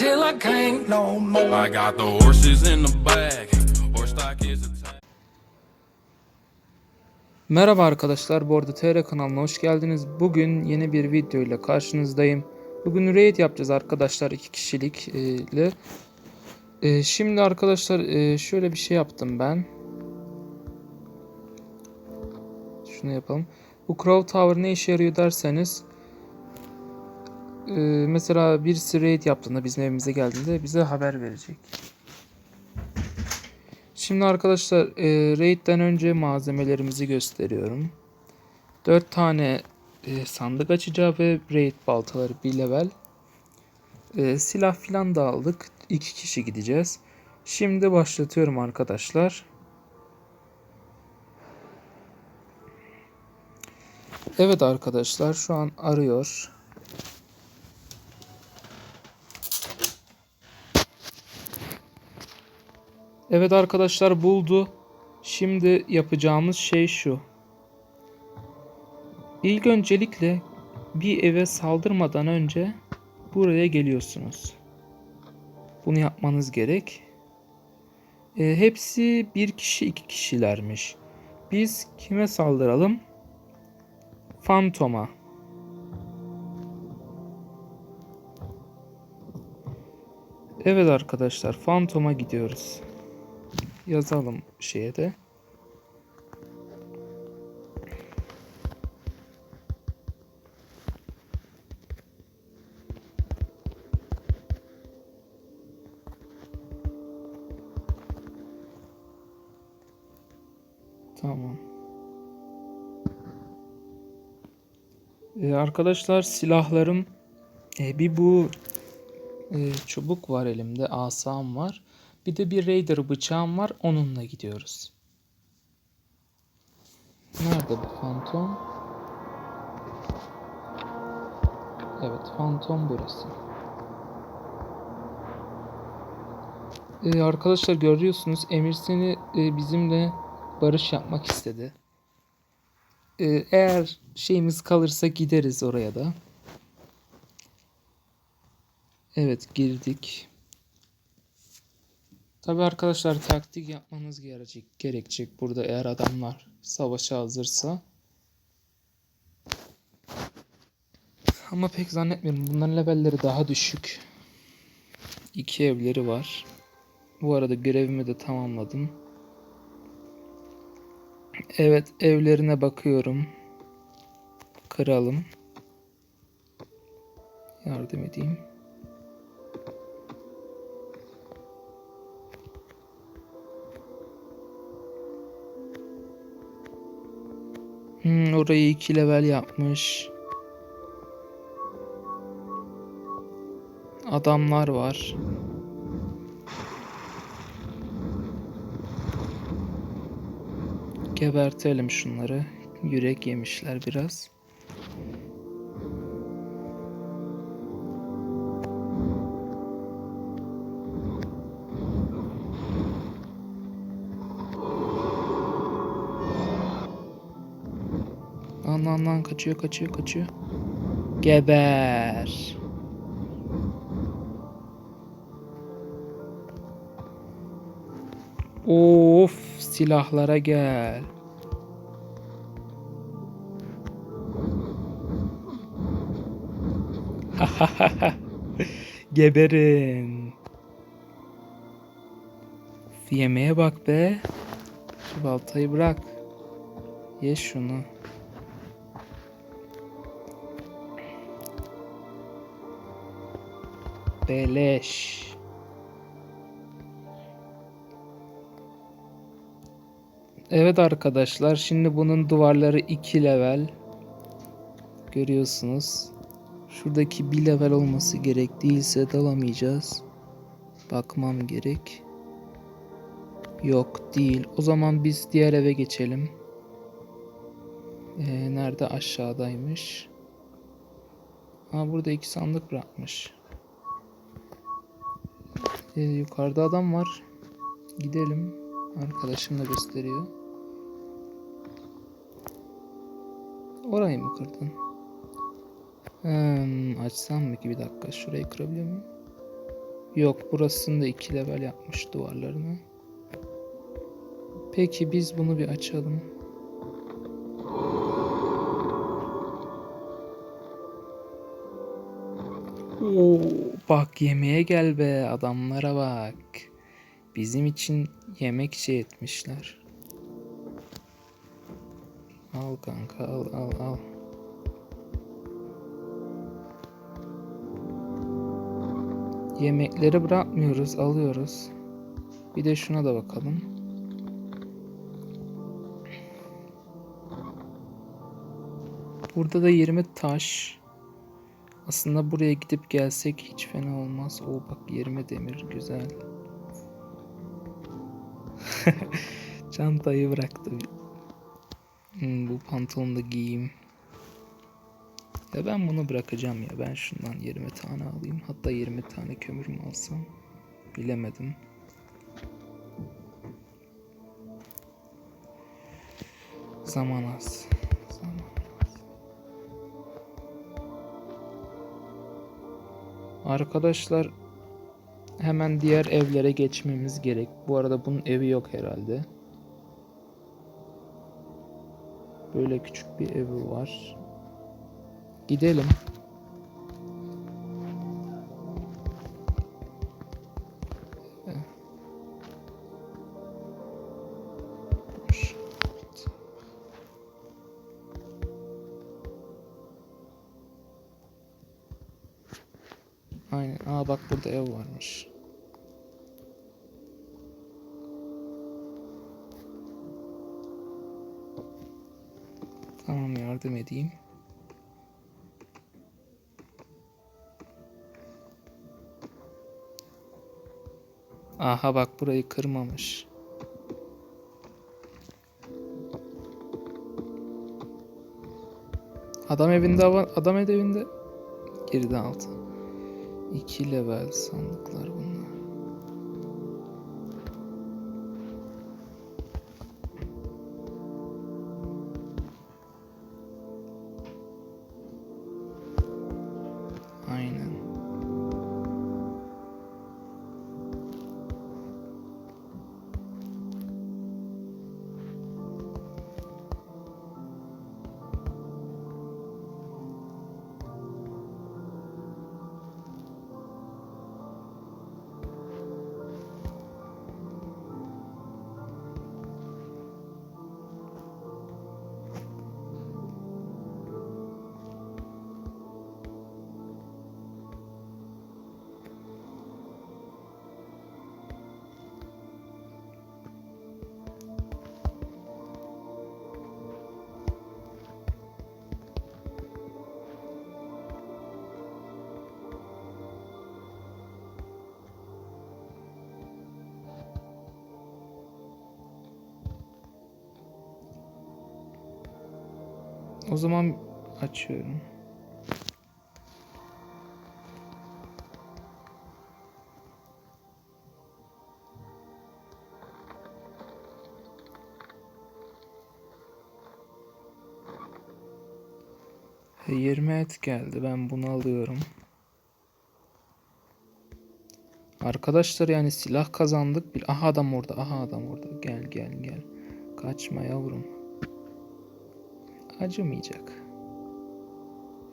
till I can't no more. I got the horses in the back. Merhaba arkadaşlar, bu arada TR kanalına hoş geldiniz. Bugün yeni bir video ile karşınızdayım. Bugün raid yapacağız arkadaşlar iki kişilik e, ile. E, şimdi arkadaşlar e, şöyle bir şey yaptım ben. Şunu yapalım. Bu Crow Tower ne işe yarıyor derseniz e, mesela birisi raid yaptığında bizim evimize geldiğinde bize haber verecek. Şimdi arkadaşlar e, raid'den önce malzemelerimizi gösteriyorum. 4 tane e, sandık açacağım ve raid baltaları bir level. E, silah filan da aldık. 2 kişi gideceğiz. Şimdi başlatıyorum arkadaşlar. Evet arkadaşlar şu an arıyor. Evet arkadaşlar buldu. Şimdi yapacağımız şey şu. İlk öncelikle bir eve saldırmadan önce buraya geliyorsunuz. Bunu yapmanız gerek. E, hepsi bir kişi iki kişilermiş. Biz kime saldıralım? Fantoma. Evet arkadaşlar Fantom'a gidiyoruz yazalım şeye de. Tamam. Ee, arkadaşlar silahlarım e, bir bu e, çubuk var elimde asam var. Bir de bir Raider bıçağım var. Onunla gidiyoruz. Nerede bu fantom? Evet fantom burası. Ee, arkadaşlar görüyorsunuz Emir seni e, bizimle barış yapmak istedi. Ee, eğer şeyimiz kalırsa gideriz oraya da. Evet girdik. Tabi arkadaşlar taktik yapmanız gerekecek, gerekecek burada eğer adamlar savaşa hazırsa. Ama pek zannetmiyorum. Bunların levelleri daha düşük. İki evleri var. Bu arada görevimi de tamamladım. Evet evlerine bakıyorum. Kıralım. Yardım edeyim. Hmm, orayı iki level yapmış. Adamlar var. Gebertelim şunları. Yürek yemişler biraz. Kaçıyor kaçıyor kaçıyor. Geber. Of silahlara gel. Geberin. Yemeğe bak be. Şu baltayı bırak. Ye şunu. Beleş. Evet arkadaşlar şimdi bunun duvarları 2 level. Görüyorsunuz. Şuradaki bir level olması gerek değilse dalamayacağız. Bakmam gerek. Yok değil. O zaman biz diğer eve geçelim. Ee, nerede aşağıdaymış. Ha burada iki sandık bırakmış. Ee, yukarıda adam var. Gidelim. Arkadaşım da gösteriyor. Orayı mı kırdın? Hmm, açsam mı ki bir dakika. Şurayı kırabiliyor muyum? Yok burasını da iki level yapmış duvarlarını. Peki biz bunu bir açalım. Oo, bak yemeğe gel be adamlara bak. Bizim için yemek şey etmişler. Al kanka al al al. Yemekleri bırakmıyoruz, alıyoruz. Bir de şuna da bakalım. Burada da 20 taş. Aslında buraya gidip gelsek hiç fena olmaz. O bak 20 demir güzel. Çantayı bıraktı. Hmm, bu pantolonu da giyeyim. Ya ben bunu bırakacağım ya. Ben şundan 20 tane alayım. Hatta 20 tane kömür mü alsam? Bilemedim. Zaman az. Arkadaşlar hemen diğer evlere geçmemiz gerek. Bu arada bunun evi yok herhalde. Böyle küçük bir evi var. Gidelim. Bak burada ev varmış. Tamam yardım edeyim. Aha bak burayı kırmamış. Adam evinde adam evinde girdi altı. İki level sandıklar bunlar. O zaman açıyorum. E, 20 et geldi. Ben bunu alıyorum. Arkadaşlar yani silah kazandık. Bir aha adam orada. Aha adam orada. Gel gel gel. Kaçma yavrum. Acımayacak.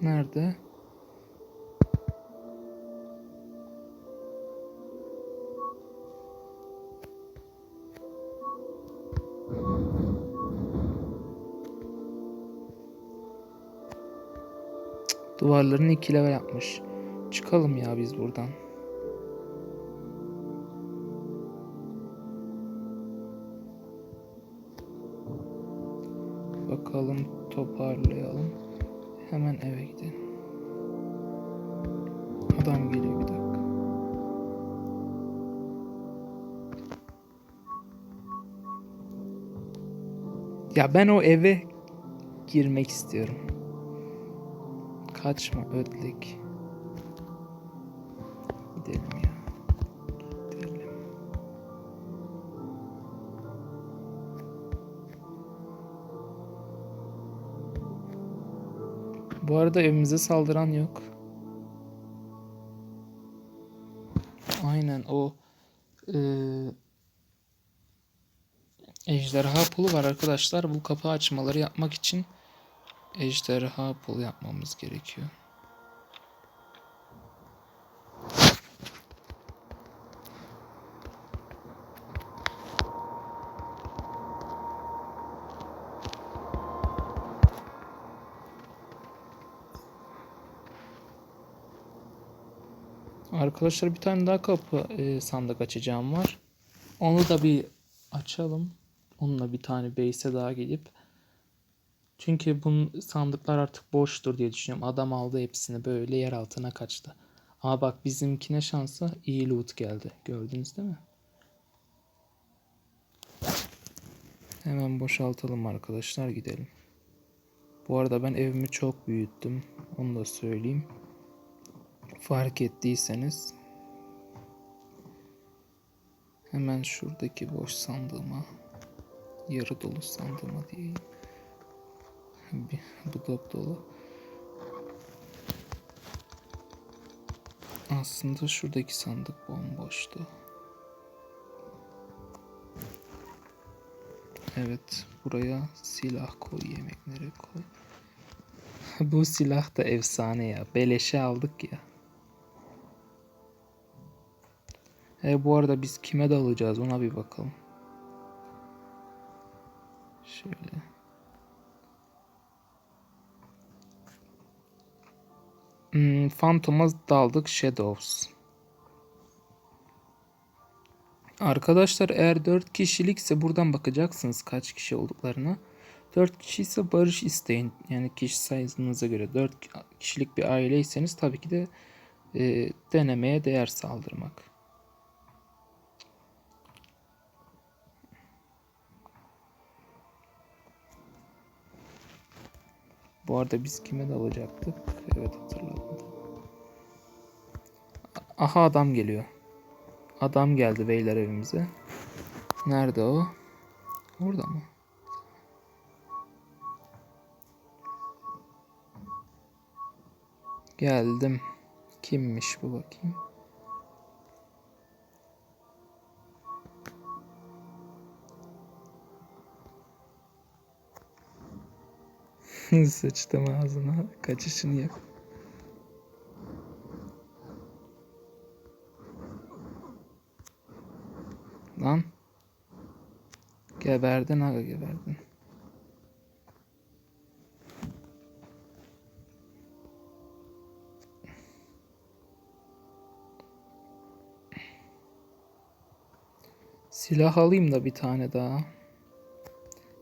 Nerede? Duvarlarını iki level yapmış. Çıkalım ya biz buradan. Toparlayalım. Hemen eve gidelim. Adam geliyor bir dakika. Ya ben o eve girmek istiyorum. Kaçma ödlek. Gidelim. Bu arada evimize saldıran yok. aynen o eee ejderha pulu var arkadaşlar. Bu kapı açmaları yapmak için ejderha pulu yapmamız gerekiyor. Arkadaşlar bir tane daha kapı e, sandık açacağım var. Onu da bir açalım. Onunla bir tane base'e daha gidip. Çünkü bu sandıklar artık boştur diye düşünüyorum. Adam aldı hepsini böyle yer altına kaçtı. Ama bak bizimkine şansa iyi loot geldi. Gördünüz değil mi? Hemen boşaltalım arkadaşlar gidelim. Bu arada ben evimi çok büyüttüm. Onu da söyleyeyim. Fark ettiyseniz hemen şuradaki boş sandığıma yarı dolu sandığıma diyeyim. Bu dop dolu. Aslında şuradaki sandık bomboştu. Evet, buraya silah koy, yemekleri koy. Bu silah da efsane ya. Beleşe aldık ya. E bu arada biz kime dalacağız ona bir bakalım. Şöyle. Hmm, Phantom'a daldık Shadows. Arkadaşlar eğer 4 kişilikse buradan bakacaksınız kaç kişi olduklarına. 4 kişi ise barış isteyin. Yani kişi sayınıza göre 4 kişilik bir aileyseniz tabii ki de e, denemeye değer saldırmak. Bu arada biz kime dalacaktık? Evet hatırladım. Aha adam geliyor. Adam geldi beyler evimize. Nerede o? Orada mı? Geldim. Kimmiş bu bakayım? Sıçtım ağzına. Kaçışını yap. Lan. Geberdin aga geberdin. Silah alayım da bir tane daha.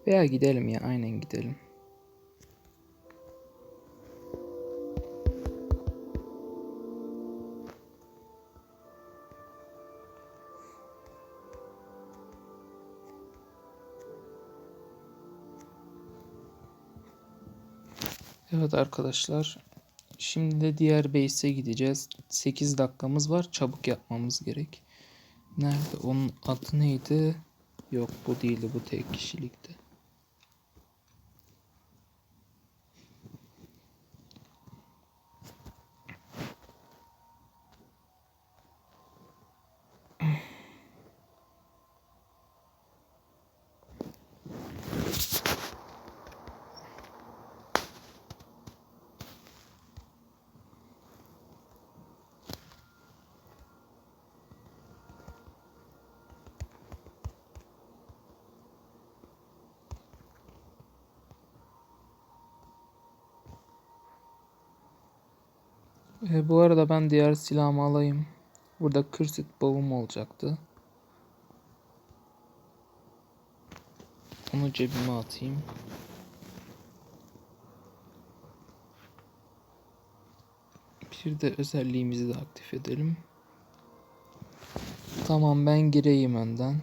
Veya gidelim ya aynen gidelim. Evet arkadaşlar. Şimdi de diğer base'e gideceğiz. 8 dakikamız var. Çabuk yapmamız gerek. Nerede? Onun adı neydi? Yok bu değildi. Bu tek kişilikti. Bu arada ben diğer silahımı alayım. Burada kürsit bavum olacaktı. Onu cebime atayım. Bir de özelliğimizi de aktif edelim. Tamam ben gireyim önden.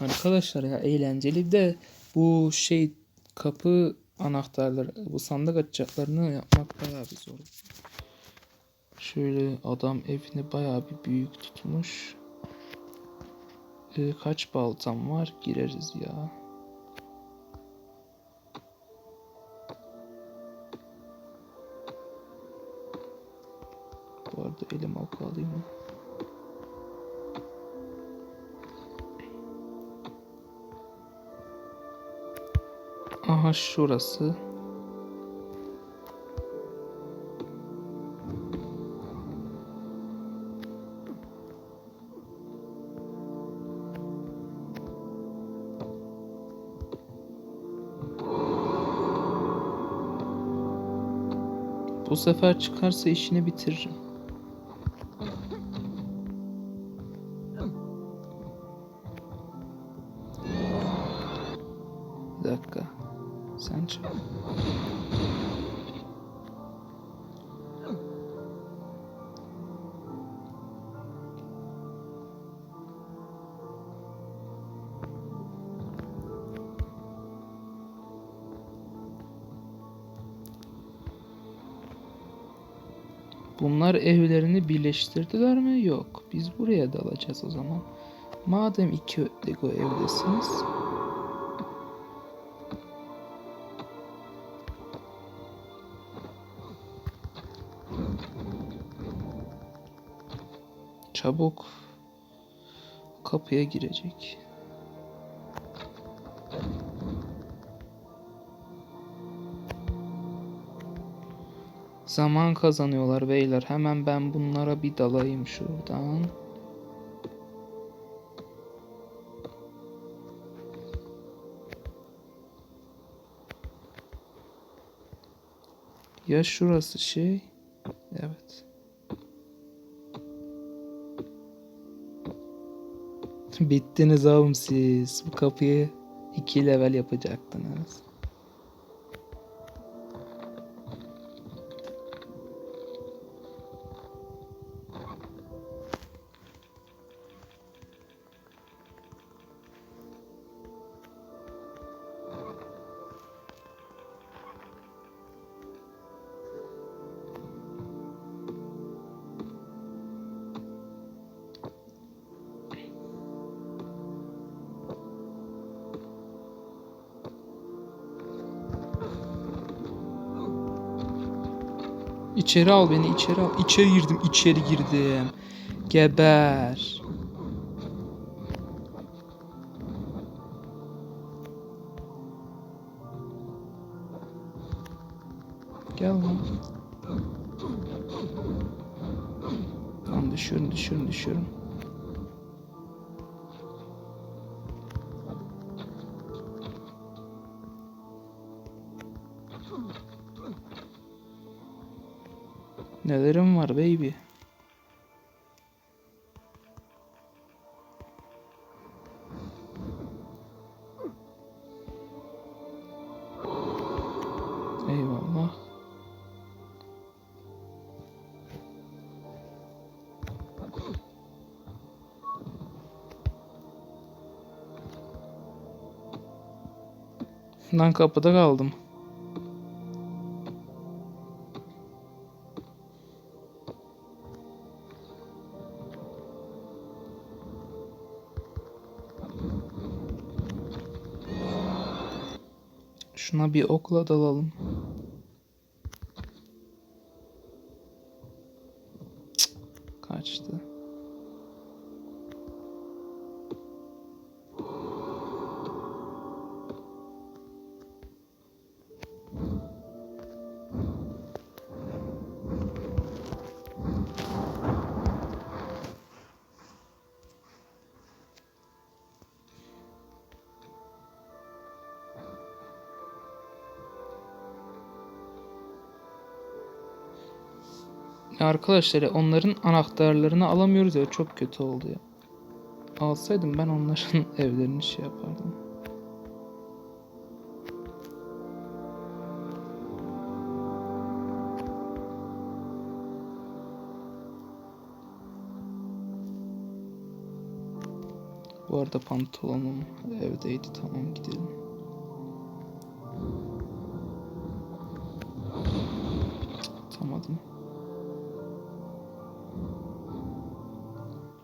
Arkadaşlar ya eğlenceli de bu şey kapı anahtarları bu sandık açacaklarını yapmak bayağı bir zor. Şöyle adam evini bayağı bir büyük tutmuş. Ee, kaç baltam var gireriz ya. Bu arada elim halka alayım mı? Aha şurası. Bu sefer çıkarsa işini bitiririm. Bunlar evlerini birleştirdiler mi? Yok. Biz buraya dalacağız o zaman. Madem iki Lego evdesiniz. Çabuk kapıya girecek. Zaman kazanıyorlar beyler. Hemen ben bunlara bir dalayım şuradan. Ya şurası şey? Bittiniz oğlum siz. Bu kapıyı iki level yapacaktınız. İçeri al beni içeri al. İçeri girdim içeri girdim. Geber. Nelerim var baby? Eyvallah. Lan kapıda kaldım. Şuna bir okla dalalım. Cık, Kaçtı. Ya arkadaşlar ya onların anahtarlarını alamıyoruz ya çok kötü oldu ya. Alsaydım ben onların evlerini şey yapardım. Bu arada pantolonum evdeydi tamam gidelim. Tutamadım.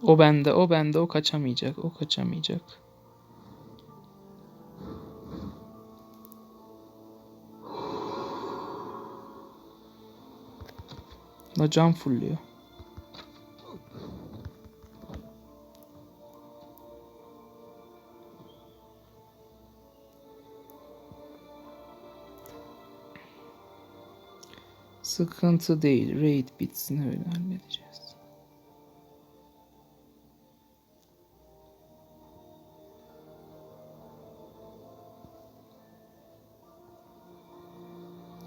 O bende, o bende, o kaçamayacak, o kaçamayacak. Da can fulluyor. Sıkıntı değil. Raid bitsin öyle halledeceğim.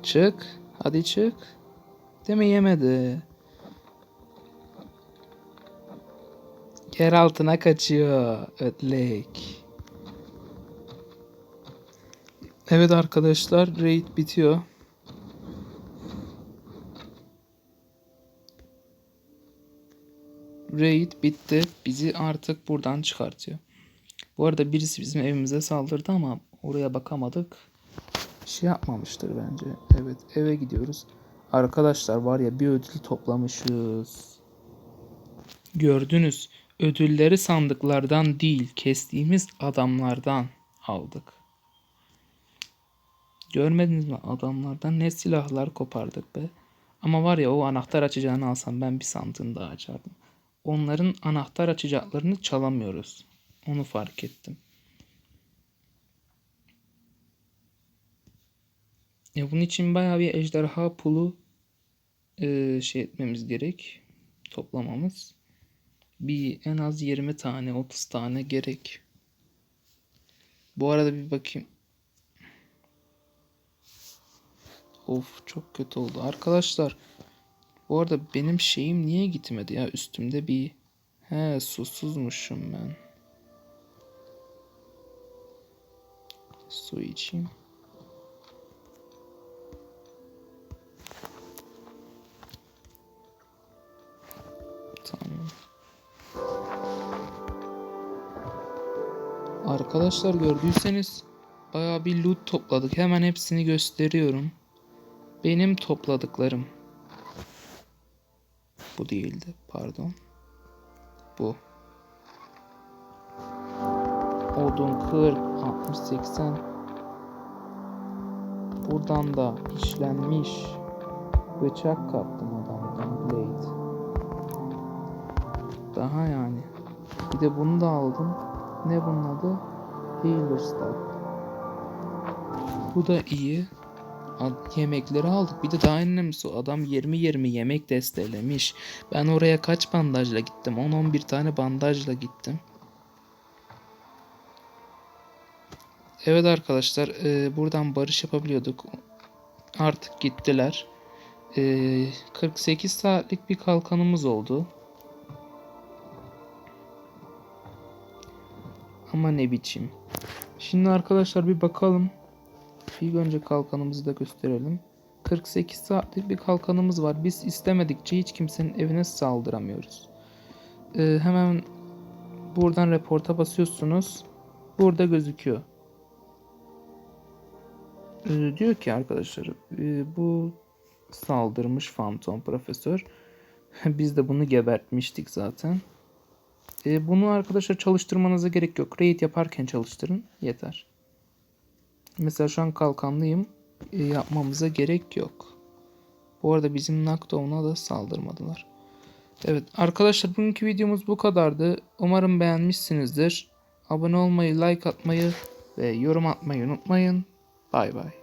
Çık. Hadi çık. Deme yemedi. Yer altına kaçıyor. Ötlek. Evet arkadaşlar raid bitiyor. Raid bitti. Bizi artık buradan çıkartıyor. Bu arada birisi bizim evimize saldırdı ama oraya bakamadık. Şey yapmamıştır bence. Evet eve gidiyoruz. Arkadaşlar var ya bir ödül toplamışız. Gördünüz. Ödülleri sandıklardan değil kestiğimiz adamlardan aldık. Görmediniz mi adamlardan ne silahlar kopardık be. Ama var ya o anahtar açacağını alsam ben bir sandığını daha açardım. Onların anahtar açacaklarını çalamıyoruz. Onu fark ettim. Ya bunun için bayağı bir ejderha pulu eee, şey etmemiz gerek. Toplamamız. Bir en az 20 tane 30 tane gerek. Bu arada bir bakayım. Of çok kötü oldu. Arkadaşlar bu arada benim şeyim niye gitmedi ya? Üstümde bir he susuzmuşum ben. Su içeyim. Arkadaşlar gördüyseniz bayağı bir loot topladık. Hemen hepsini gösteriyorum. Benim topladıklarım. Bu değildi. Pardon. Bu. Odun 40, 60, 80. Buradan da işlenmiş bıçak kaptım adamdan. Blade. Daha yani. Bir de bunu da aldım. Ne bunun adı? Healer Staff. Bu da iyi. Yemekleri aldık. Bir de daha önemlisi adam 20-20 yemek destelemiş. Ben oraya kaç bandajla gittim? 10-11 tane bandajla gittim. Evet arkadaşlar e, buradan barış yapabiliyorduk. Artık gittiler. E, 48 saatlik bir kalkanımız oldu. Ama ne biçim. Şimdi arkadaşlar bir bakalım. İlk önce kalkanımızı da gösterelim. 48 saatlik bir kalkanımız var. Biz istemedikçe hiç kimsenin evine saldıramıyoruz. Ee, hemen buradan reporta basıyorsunuz. Burada gözüküyor. Ee, diyor ki arkadaşlar e, bu saldırmış Phantom Profesör. Biz de bunu gebertmiştik zaten. E, bunu arkadaşlar çalıştırmanıza gerek yok. Raid yaparken çalıştırın. Yeter. Mesela şu an kalkanlıyım. E, yapmamıza gerek yok. Bu arada bizim Knockdown'a da saldırmadılar. Evet arkadaşlar bugünkü videomuz bu kadardı. Umarım beğenmişsinizdir. Abone olmayı, like atmayı ve yorum atmayı unutmayın. Bay bay.